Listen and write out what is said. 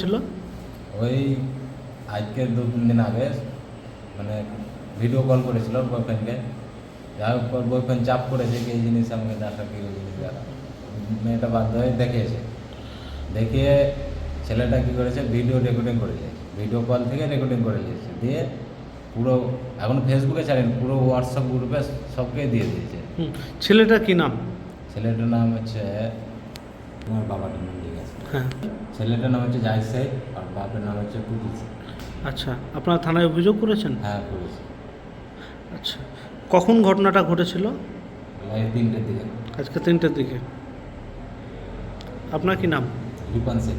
ছিল? ওই আজকে দু তিন দিন আগে মানে ভিডিও কল করেছিল বয়ফ্রেন্ডকে যাই হোক বয়ফ্রেন্ড চাপ করেছে কি এই জিনিস আমাকে দেখা কি ওই জিনিস দেখা মেয়েটা বাধ্য হয়ে দেখিয়েছে। দেখিয়ে ছেলেটা কী করেছে ভিডিও রেকর্ডিং করেছে ভিডিও কল থেকে রেকর্ডিং করে দিয়েছে দিয়ে পুরো এখন ফেসবুকে ছাড়েন পুরো হোয়াটসঅ্যাপ গ্রুপে সবকে দিয়ে দিয়েছে। হুম। ছেলেটার কি নাম? ছেলেটার নাম হচ্ছে তোমার বাবাটার নাম ঠিক আছে হ্যাঁ। ছেলেটার নাম হচ্ছে জাহিদ সাহেব আর বাপের নাম হচ্ছে কুতুব আচ্ছা আপনারা থানায় অভিযোগ করেছেন? হ্যাঁ করেছি। আচ্ছা কখন ঘটনাটা ঘটেছিল? এই তিনটের দিকে। আজকে তিনটের দিকে। আপনার কি নাম? রিপান শেখ